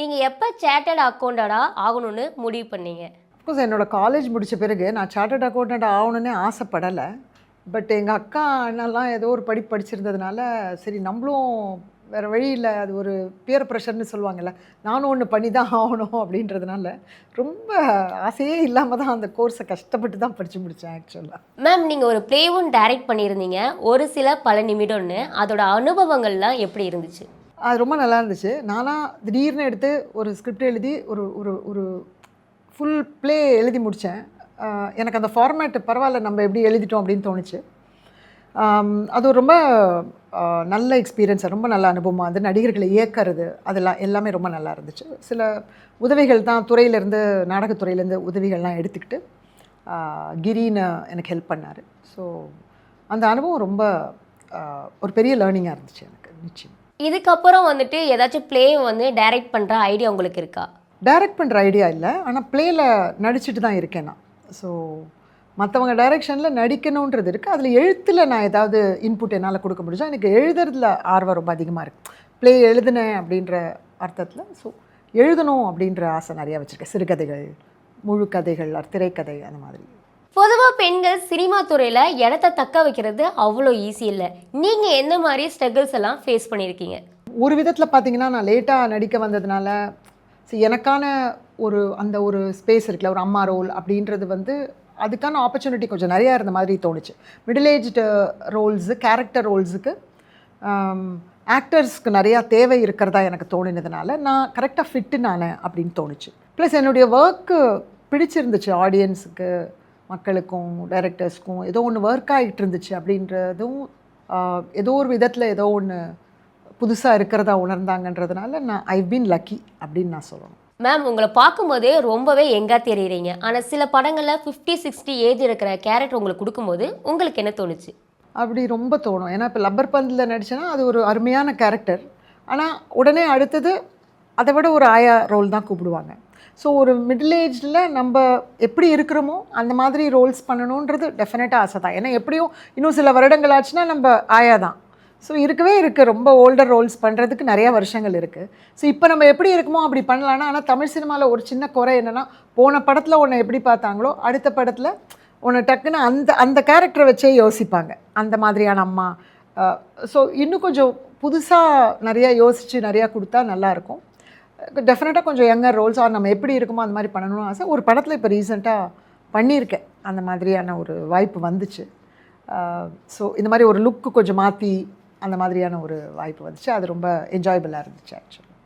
நீங்கள் எப்போ சேட்டட் அக்கௌண்டடாக ஆகணும்னு முடிவு பண்ணீங்க? அஃப்கோர்ஸ் என்னோட காலேஜ் முடித்த பிறகு நான் சார்ட்டர்ட் அக்கௌண்டன்ட் ஆகணுன்னே ஆசைப்படலை. பட் எங்கள் அக்கா அண்ணெல்லாம் ஏதோ ஒரு படிப்பு படிச்சிருந்ததுனால சரி நம்மளும் வேறு வழி இல்லை அது ஒரு பியர் ப்ரெஷர்னு சொல்லுவாங்கல்ல நானும் ஒன்று பண்ணி தான் ஆகணும் அப்படின்றதுனால ரொம்ப ஆசையே இல்லாமல் தான் அந்த கோர்ஸை கஷ்டப்பட்டு தான் படித்து முடித்தேன் ஆக்சுவலாக மேம் நீங்கள் ஒரு ப்ளேவும் டைரக்ட் பண்ணியிருந்தீங்க. ஒரு சில பல நிமிடம்னு அதோட அனுபவங்கள்லாம் எப்படி இருந்துச்சு? அது ரொம்ப நல்லா இருந்துச்சு. நானாக திடீர்னு எடுத்து ஒரு ஸ்கிரிப்ட் எழுதி ஒரு ஒரு ஒரு ஃபுல் ப்ளே எழுதி முடித்தேன் எனக்கு அந்த ஃபார்மேட் பரவாயில்ல நம்ம எப்படி எழுதிட்டோம் அப்படின்னு தோணுச்சு. அது ஒரு ரொம்ப நல்ல எக்ஸ்பீரியன்ஸ் ரொம்ப நல்ல அனுபவமாக வந்து நடிகர்களை இயக்கிறது அதெல்லாம் எல்லாமே ரொம்ப நல்லா இருந்துச்சு. சில உதவிகள் தான் துறையிலேருந்து நாடகத்துறையிலேருந்து உதவிகள்லாம் எடுத்துக்கிட்டு கிரின்னு எனக்கு ஹெல்ப் பண்ணார். ஸோ அந்த அனுபவம் ரொம்ப ஒரு பெரிய லேர்னிங்காக இருந்துச்சு எனக்கு நிச்சயம். இதுக்கப்புறம் வந்துட்டு ஏதாச்சும் ப்ளே வந்து டைரக்ட் பண்ணுற ஐடியா உங்களுக்கு இருக்கா? டைரக்ட் பண்ணுற ஐடியா இல்லை. ஆனால் ப்ளேயில் நடிச்சிட்டு தான் இருக்கேன் நான். ஸோ மற்றவங்க டைரெக்ஷனில் நடிக்கணுன்றது இருக்குது அதில் எழுத்தில் நான் ஏதாவது இன்புட் என்னால் கொடுக்க முடிஞ்சா எனக்கு எழுதுறதுல ஆர்வம் ரொம்ப அதிகமாக இருக்குது ப்ளே எழுதினேன் அப்படின்ற அர்த்தத்தில் ஸோ எழுதணும் அப்படின்ற ஆசை நிறையா வச்சுருக்கேன். சிறுகதைகள் முழு கதைகள் திரைக்கதை அந்த மாதிரி. பொதுவாக பெண்கள் சினிமா துறையில் இடத்த தக்க வைக்கிறது அவ்வளோ ஈஸி இல்லை. நீங்கள் எந்த மாதிரி ஸ்ட்ரகிள்ஸ் எல்லாம் ஃபேஸ் பண்ணியிருக்கீங்க? ஒரு விதத்தில் பார்த்தீங்கன்னா நான் லேட்டாக நடிக்க வந்ததுனால see, எனக்கான ஒரு அந்த ஒரு ஸ்பேஸ் இருக்குல்ல ஒரு அம்மா ரோல் அப்படின்றது வந்து அதுக்கான ஆப்பர்ச்சுனிட்டி கொஞ்சம் நிறையா இருந்த மாதிரி தோணுச்சு. மிடில் ஏஜ்டு ரோல்ஸு கேரக்டர் ரோல்ஸுக்கு ஆக்டர்ஸ்க்கு நிறையா தேவை இருக்கிறதா எனக்கு தோணினதுனால நான் கரெக்டாக ஃபிட்டு நான் அப்படின்னு தோணுச்சு. ப்ளஸ் என்னுடைய ஒர்க்கு பிடிச்சிருந்துச்சு ஆடியன்ஸுக்கு மக்களுக்கும் டைரக்டர்ஸ்க்கும் ஏதோ ஒன்று ஒர்க் ஆகிட்டு இருந்துச்சு அப்படின்றதும் ஏதோ ஒரு விதத்தில் ஏதோ ஒன்று புதுசாக இருக்கிறதா உணர்ந்தாங்கன்றதுனால நான் ஐ பீன் லக்கி அப்படின்னு நான் சொல்லணும். மேம் உங்களை பார்க்கும்போதே ரொம்பவே எங்கா தெரியுறீங்க. ஆனால் சில படங்களில் ஃபிஃப்டி சிக்ஸ்டி ஏஜ் இருக்கிற கேரக்டர் உங்களுக்கு கொடுக்கும்போது உங்களுக்கு என்ன தோணுச்சு? அப்படி ரொம்ப தோணும். ஏன்னா இப்போ லப்பர் பந்தில் நடிச்சேன்னா அது ஒரு அருமையான கேரக்டர் ஆனால் உடனே அடுத்தது அதை விட ஒரு ஆயா ரோல் தான் கூப்பிடுவாங்க. ஸோ ஒரு மிடில் ஏஜில் நம்ம எப்படி இருக்கிறோமோ அந்த மாதிரி ரோல்ஸ் பண்ணணுன்றது டெஃபினட்டாக ஆசை தான். ஏன்னா எப்படியும் இன்னும் சில வருடங்கள் ஆச்சுன்னா நம்ம ஆயா தான். ஸோ இருக்கவே இருக்குது ரொம்ப ஓல்டர் ரோல்ஸ் பண்ணுறதுக்கு நிறைய வருஷங்கள் இருக்குது ஸோ இப்போ நம்ம எப்படி இருக்குமோ அப்படி பண்ணலான்னா ஆனால் தமிழ் சினிமாவில் ஒரு சின்ன குறை என்னென்னா போன படத்தில் உன்னை எப்படி பார்த்தாங்களோ அடுத்த படத்தில் உன்னை டக்குன்னு அந்த அந்த கேரக்டரை வச்சே யோசிப்பாங்க. அந்த மாதிரியான அம்மா. ஸோ இன்னும் கொஞ்சம் புதுசாக நிறையா யோசித்து நிறையா கொடுத்தா நல்லாயிருக்கும் டெஃபினட்டாக கொஞ்சம் யங்கர் ரோல்ஸ் ஆர் நம்ம எப்படி இருக்குமோ அந்த மாதிரி பண்ணணும்னு ஆசை. ஒரு படத்தில் இப்போ ரீசெண்டாக பண்ணியிருக்கேன். அந்த மாதிரியான ஒரு வாய்ப்பு வந்துச்சு. ஸோ இந்த மாதிரி ஒரு லுக்கு கொஞ்சம் மாற்றி அந்த மாதிரியான ஒரு வாய்ப்பு வந்துச்சு. அது ரொம்ப என்ஜாயபிளாக இருந்துச்சு ஆக்சுவலி